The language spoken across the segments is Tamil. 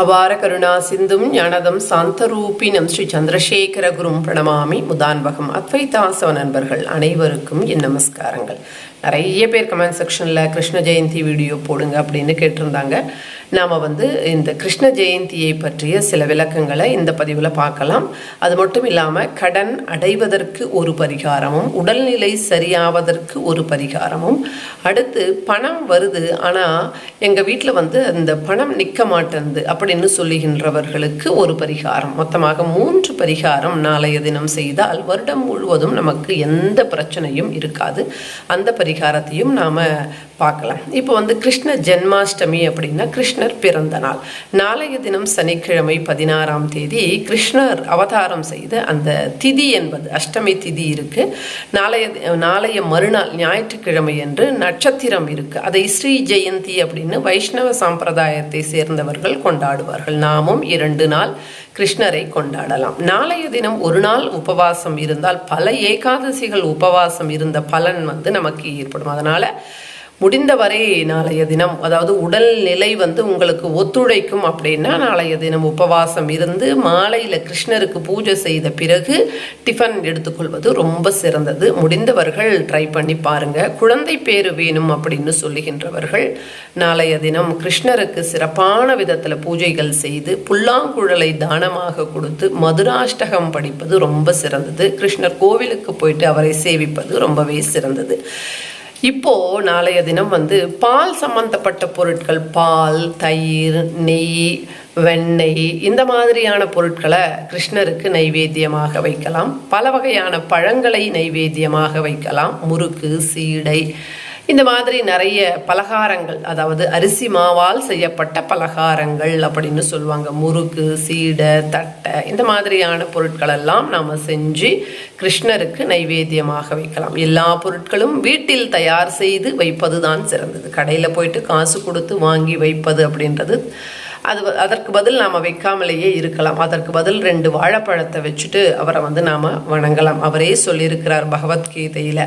அபார கருணா சிந்தும் ஞானதம் சாந்தரூபினம் ஸ்ரீ சந்திரசேகர குரும் பிரணமாமி முதான்பகம். அத்வைதாசவ நண்பர்கள் அனைவருக்கும் என் நமஸ்காரங்கள். நிறைய பேர் கமெண்ட் செக்ஷனில் கிருஷ்ண ஜெயந்தி வீடியோ போடுங்க அப்படின்னு கேட்டிருந்தாங்க. நாம் வந்து இந்த கிருஷ்ண ஜெயந்தியை பற்றிய சில விளக்கங்களை இந்த பதிவில் பார்க்கலாம். அது மட்டும் இல்லாமல் கடன் அடைவதற்கு ஒரு பரிகாரமும் உடல்நிலை சரியாவதற்கு ஒரு பரிகாரமும். அடுத்து பணம் வருது ஆனால் எங்கள் வீட்டில் வந்து அந்த பணம் நிற்க மாட்டேங்குது அப்படின்னு சொல்லுகின்றவர்களுக்கு ஒரு பரிகாரம். மொத்தமாக மூன்று பரிகாரம் நாளைய தினம் செய்தால் வருடம் முழுவதும் நமக்கு எந்த பிரச்சனையும் இருக்காது. அந்த பரிகாரத்தையும் நாம் பார்க்கலாம். இப்போ வந்து கிருஷ்ண ஜென்மாஷ்டமி அப்படின்னா கிருஷ்ணர் பிறந்த நாள். நாளைய தினம் சனிக்கிழமை பதினாறாம் தேதி கிருஷ்ணர் அவதாரம் செய்த அந்த திதி என்பது அஷ்டமி திதி இருக்கு. நாளைய நாளைய மறுநாள் ஞாயிற்றுக்கிழமை என்று நட்சத்திரம் இருக்கு. அதை ஸ்ரீ ஜெயந்தி அப்படின்னு வைஷ்ணவ சாம்பிரதாயத்தை சேர்ந்தவர்கள் கொண்டாடுவார்கள். நாமும் இரண்டு நாள் கிருஷ்ணரை கொண்டாடலாம். நாளைய தினம் ஒரு நாள் உபவாசம் இருந்தால் பல ஏகாதசிகள் உபவாசம் இருந்த பலன் வந்து நமக்கு ஏற்படும். அதனால முடிந்தவரை நாளைய தினம் அதாவது உடல் நிலை வந்து உங்களுக்கு ஒத்துழைக்கும் அப்படின்னா நாளைய தினம் உபவாசம் இருந்து மாலையில் கிருஷ்ணருக்கு பூஜை செய்த பிறகு டிஃபன் எடுத்துக்கொள்வது ரொம்ப சிறந்தது. முடிந்தவர்கள் ட்ரை பண்ணி பாருங்கள் குழந்தை பேர் வேணும் அப்படின்னு சொல்லுகின்றவர்கள் நாளைய தினம் கிருஷ்ணருக்கு சிறப்பான விதத்தில் பூஜைகள் செய்து புல்லாங்குழலை தானமாக கொடுத்து மதுராஷ்டகம் படிப்பது ரொம்ப சிறந்தது. கிருஷ்ணர் கோவிலுக்கு போயிட்டு அவரை சேவிப்பது ரொம்பவே சிறந்தது. இப்போ நாளைய தினம் வந்து பால் சம்பந்தப்பட்ட பொருட்கள் பால் தயிர் நெய் வெண்ணெய் இந்த மாதிரியான பொருட்களை கிருஷ்ணருக்கு நைவேத்தியமாக வைக்கலாம். பல வகையான பழங்களை நைவேத்தியமாக வைக்கலாம். முறுக்கு சீடை இந்த மாதிரி நிறைய பலகாரங்கள் அதாவது அரிசி மாவால் செய்யப்பட்ட பலகாரங்கள் அப்படின்னு சொல்லுவாங்க. முறுக்கு சீடை தட்டை இந்த மாதிரியான பொருட்கள் எல்லாம் நாம் செஞ்சு கிருஷ்ணருக்கு நைவேத்தியமாக வைக்கலாம். எல்லா பொருட்களும் வீட்டில் தயார் செய்து வைப்பது தான் சிறந்தது. கடையில் போயிட்டு காசு கொடுத்து வாங்கி வைப்பது அப்படின்றது அது அதற்கு பதில் நாம் வைக்காமலேயே இருக்கலாம். அதற்கு பதில் ரெண்டு வாழைப்பழத்தை வச்சுட்டு அவரை வந்து நாம் வணங்கலாம். அவரே சொல்லியிருக்கிறார் பகவத்கீதையில்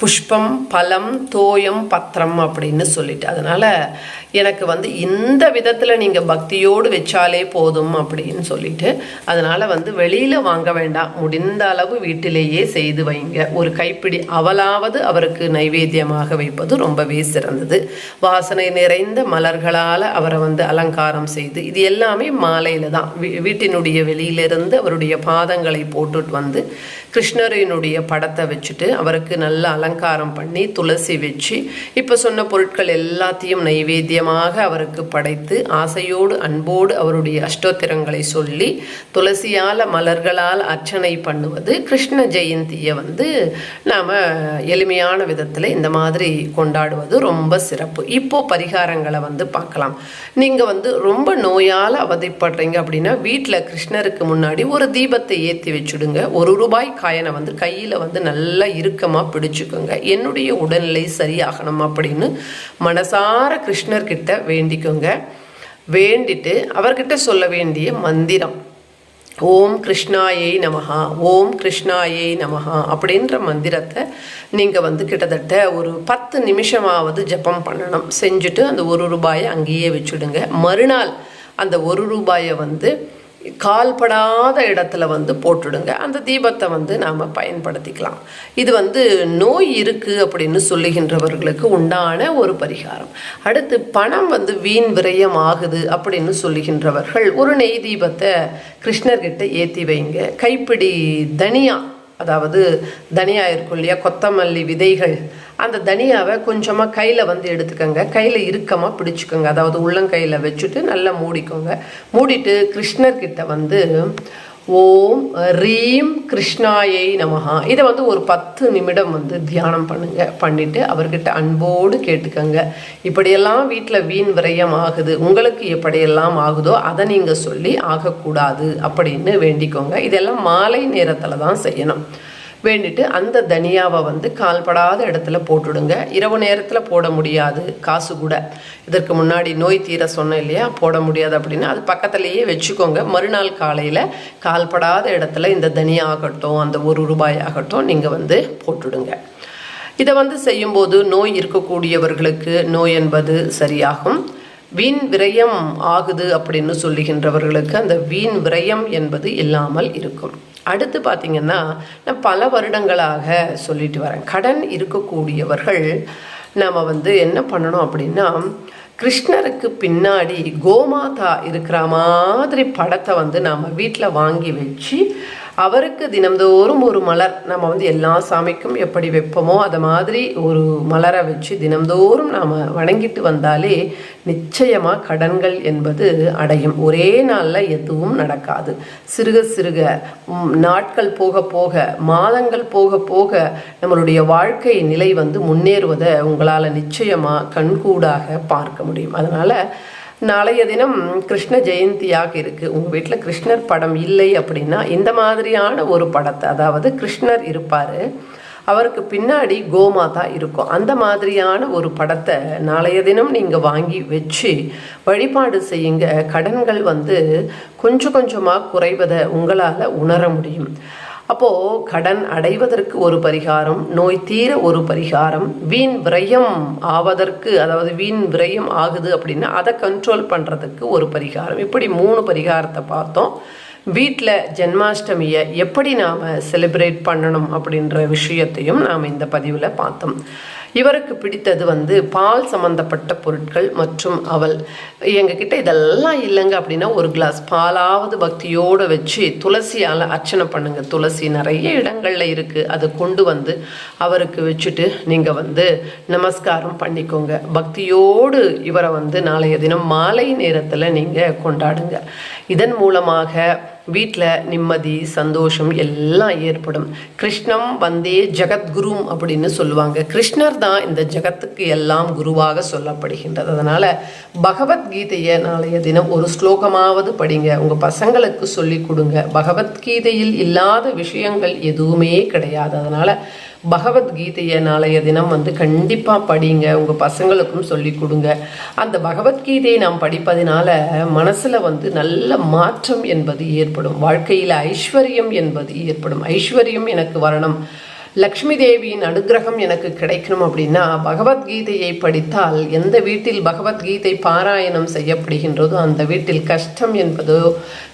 புஷ்பம் பலம் தோயம் பத்திரம் அப்படின்னு சொல்லிட்டு. அதனால் எனக்கு வந்து இந்த விதத்தில் நீங்கள் பக்தியோடு வச்சாலே போதும் அப்படின்னு சொல்லிட்டு. அதனால் வந்து வெளியில் வாங்க வேண்டாம். முடிந்த அளவு வீட்டிலேயே செய்து வைங்க. ஒரு கைப்பிடி அவலாவது அவருக்கு நைவேத்தியமாக வைப்பது ரொம்பவே சிறந்தது. வாசனை நிறைந்த மலர்களால் அவரை வந்து அலங்காரம் செய்து இது எல்லாமே மாலையில் தான். வீட்டினுடைய வெளியிலிருந்து அவருடைய பாதங்களை போட்டுட்டு வந்து கிருஷ்ணரினுடைய படத்தை வச்சுட்டு அவருக்கு நல்ல அலங்காரம் பண்ணி துளசி வச்சு இப்போ சொன்ன பொருட்கள் எல்லாத்தையும் நைவேத்தியமாக அவருக்கு படைத்து ஆசையோடு அன்போடு அவருடைய அஷ்டோத்திரங்களை சொல்லி துளசியால் மலர்களால் அர்ச்சனை பண்ணுவது கிருஷ்ண ஜெயந்தியை வந்து நாம் எளிமையான விதத்தில் இந்த மாதிரி கொண்டாடுவது ரொம்ப சிறப்பு. இப்போ பரிகாரங்களை வந்து பார்க்கலாம். நீங்கள் வந்து ரொம்ப நோயால் அவதிப்படுறீங்க அப்படின்னா வீட்டில் கிருஷ்ணருக்கு முன்னாடி ஒரு தீபத்தை ஏற்றி வச்சுடுங்க. ஒரு ரூபாய் காயனை வந்து கையில் வந்து நல்லா இறுக்கமாக பிடிச்சிக்கோங்க. என்னுடைய உடல்நிலை சரியாகணும் அப்படின்னு மனசார கிருஷ்ணர்கிட்ட வேண்டிக்கோங்க. வேண்டிட்டு அவர்கிட்ட சொல்ல வேண்டிய மந்திரம் ஓம் கிருஷ்ணாயை நமஹா ஓம் கிருஷ்ணாயை நமஹா அப்படின்ற மந்திரத்தை நீங்கள் வந்து கிட்டத்தட்ட ஒரு பத்து நிமிஷமாவது ஜபம் பண்ணணும். செஞ்சுட்டு அந்த ஒரு ரூபாயை அங்கேயே வச்சுடுங்க. மறுநாள் அந்த ஒரு ரூபாயை வந்து கால்படாத இடத்துல வந்து போட்டுடுங்க. அந்த தீபத்தை வந்து நாம் பயன்படுத்திக்கலாம். இது வந்து நோய் இருக்குது அப்படின்னு சொல்லுகின்றவர்களுக்கு உண்டான ஒரு பரிகாரம். அடுத்து பணம் வந்து வீண் விரயம் ஆகுது அப்படின்னு சொல்லுகின்றவர்கள் ஒரு நெய் தீபத்தை கிருஷ்ணர்கிட்ட ஏற்றி வைங்க. கைப்பிடி தனியா அதாவது தனியா இருக்கும் இல்லையா கொத்தமல்லி விதைகள் அந்த தனியாவை கொஞ்சமாக கையில் வந்து எடுத்துக்கோங்க. கையில் இறுக்கமாக பிடிச்சிக்கோங்க. அதாவது உள்ளங்கையில் வச்சுட்டு நல்லா மூடிக்கோங்க. மூடிட்டு கிருஷ்ணர்கிட்ட வந்து ஓம் ரீம் கிருஷ்ணாயை நமஹா. இதை வந்து ஒரு பத்து நிமிடம் வந்து தியானம் பண்ணுங்க. பண்ணிட்டு அவர்கிட்ட அன்போடு கேட்டுக்கோங்க. இப்படியெல்லாம் வீட்டில் வீண் விரயம் ஆகுது. உங்களுக்கு எப்படியெல்லாம் ஆகுதோ அதை நீங்கள் சொல்லி ஆகக்கூடாது அப்படின்னு வேண்டிக்கோங்க. இதெல்லாம் மாலை நேரத்தில் தான் செய்யணும். வேண்டிட்டு அந்த தனியாவை வந்து கால்படாத இடத்துல போட்டுடுங்க. இரவு நேரத்தில் போட முடியாது. காசு கூட. இதற்கு முன்னாடி நோய் தீர சொன்னேன் இல்லையா? போட முடியாது அப்படின்னா. அது பக்கத்துலேயே வச்சுக்கோங்க. மறுநாள் காலையில் கால்படாத இடத்துல இந்த தனியா ஆகட்டும் அந்த ஒரு ரூபாய் ஆகட்டும் நீங்கள் வந்து போட்டுடுங்க. இதை வந்து செய்யும்போது நோய் இருக்கக்கூடியவர்களுக்கு நோய் என்பது சரியாகும். வீண் விரயம் ஆகுது அப்படின்னு சொல்லுகின்றவர்களுக்கு அந்த வீண் விரயம் என்பது இல்லாமல் இருக்கும். அடுத்து பார்த்தீங்கன்னா நான் பல வருடங்களாக சொல்லிட்டு வரேன். கடன் இருக்கக்கூடியவர்கள் நாம் வந்து என்ன பண்ணணும் அப்படின்னா கிருஷ்ணருக்கு பின்னாடி கோமாதா இருக்கிற மாதிரி படத்தை வந்து நாம் வீட்டில் வாங்கி வச்சு அவருக்கு தினம்தோறும் ஒரு மலர். நம்ம வந்து எல்லா சாமிக்கும் எப்படி வைப்போமோ அதை மாதிரி ஒரு மலரை வச்சு தினம்தோறும் நாம் வணங்கிட்டு வந்தாலே நிச்சயமாக கடன்கள் என்பது அடையும். ஒரே நாளில் எதுவும் நடக்காது. சிறுக சிறுக நாட்கள் போக போக மாதங்கள் போக போக நம்மளுடைய வாழ்க்கை நிலை வந்து முன்னேறுவதை உங்களால் நிச்சயமாக கண்கூடாக பார்க்க முடியும். அதனால் நாளைய தினம் கிருஷ்ண ஜெயந்தியாக இருக்குது உங்கள் வீட்டில் கிருஷ்ணர் படம் இல்லை அப்படின்னா இந்த மாதிரியான ஒரு படத்தை அதாவது கிருஷ்ணர் இருப்பார் அவருக்கு பின்னாடி கோமாதா இருக்கும். அந்த மாதிரியான ஒரு படத்தை நாளைய தினம் நீங்கள் வாங்கி வச்சு வழிபாடு செய்யுங்க. கடன்கள் வந்து கொஞ்சம் கொஞ்சமாக குறைவதை உங்களால் உணர முடியும். அப்போது கடன் அடைவதற்கு ஒரு பரிகாரம் நோய் தீர ஒரு பரிகாரம் வீண் விரயம் ஆவதற்கு அதாவது வீண் விரயம் ஆகுது அப்படின்னா அதை கண்ட்ரோல் பண்ணுறதுக்கு ஒரு பரிகாரம். இப்படி மூணு பரிகாரத்தை பார்த்தோம். வீட்டில் ஜென்மாஷ்டமியை எப்படி நாம் செலிப்ரேட் பண்ணணும் அப்படின்ற விஷயத்தையும் நாம் இந்த பதிவில் பார்த்தோம். இவருக்கு பிடித்தது வந்து பால் சம்பந்தப்பட்ட பொருட்கள் மற்றும் அவல். எங்ககிட்ட இதெல்லாம் இல்லைங்க அப்படின்னா ஒரு கிளாஸ் பாலாவது பக்தியோடு வச்சு துளசியால் அர்ச்சனை பண்ணுங்க. துளசி நிறைய இடங்களில் இருக்குது அதை கொண்டு வந்து அவருக்கு வச்சுட்டு நீங்கள் வந்து நமஸ்காரம் பண்ணிக்கோங்க. பக்தியோடு இவரை வந்து நாளைய தினம் மாலை நேரத்தில் நீங்கள் கொண்டாடுங்க. இதன் மூலமாக வீட்டில் நிம்மதி சந்தோஷம் எல்லாம் ஏற்படும். கிருஷ்ணம் வந்தே ஜெகத்குரும் அப்படின்னு சொல்லுவாங்க. கிருஷ்ணர் தான் இந்த ஜெகத்துக்கு எல்லாம் குருவாக சொல்லப்படுகின்றது. அதனால் பகவத்கீதையை நாளைய தினம் ஒரு ஸ்லோகமாவது படிங்க. உங்கள் பசங்களுக்கு சொல்லி கொடுங்க. பகவத்கீதையில் இல்லாத விஷயங்கள் எதுவுமே கிடையாது. அதனால் பகவத்கீதையை நாளைய தினம் வந்து கண்டிப்பாக படிங்க. உங்கள் பசங்களுக்கும் சொல்லி கொடுங்க. அந்த பகவத்கீதையை நாம் படிப்பதினால மனசில் வந்து நல்ல மாற்றம் என்பது ஏற்படும். வாழ்க்கையில் ஐஸ்வர்யம் என்பது ஏற்படும். ஐஸ்வர்யம் எனக்கு வரணும். லக்ஷ்மி தேவியின் அனுகிரகம் எனக்கு கிடைக்கணும் அப்படின்னா பகவத்கீதையை படித்தால் எந்த வீட்டில் பகவத்கீதை பாராயணம் செய்யப்படுகின்றதோ அந்த வீட்டில் கஷ்டம் என்பதோ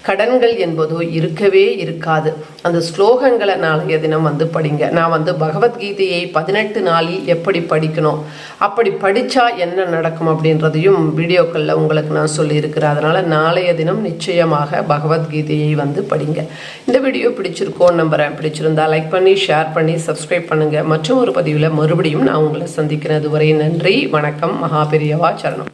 கடன்கள் என்பதோ இருக்கவே இருக்காது. அந்த ஸ்லோகங்களை நாளைய தினம் வந்து படிங்க. நான் வந்து பகவத்கீதையை பதினெட்டு நாளில் எப்படி படிக்கணும் அப்படி படித்தா என்ன நடக்கும் அப்படின்றதையும் வீடியோக்களில் உங்களுக்கு நான் சொல்லியிருக்கிறேன். அதனால் நாளைய தினம் நிச்சயமாக பகவத்கீதையை வந்து படிங்க. இந்த வீடியோ பிடிச்சிருக்கோன்னு நம்புகிறேன் பிடிச்சிருந்தா லைக் பண்ணி ஷேர் பண்ணி சப்ஸ்கிரைப் பண்ணுங்கள் மற்றும் ஒரு பதிவில் மறுபடியும் நான் உங்களை சந்திக்கிறேன். அதுவரை நன்றி வணக்கம் மகாபெரியவா சரணம்.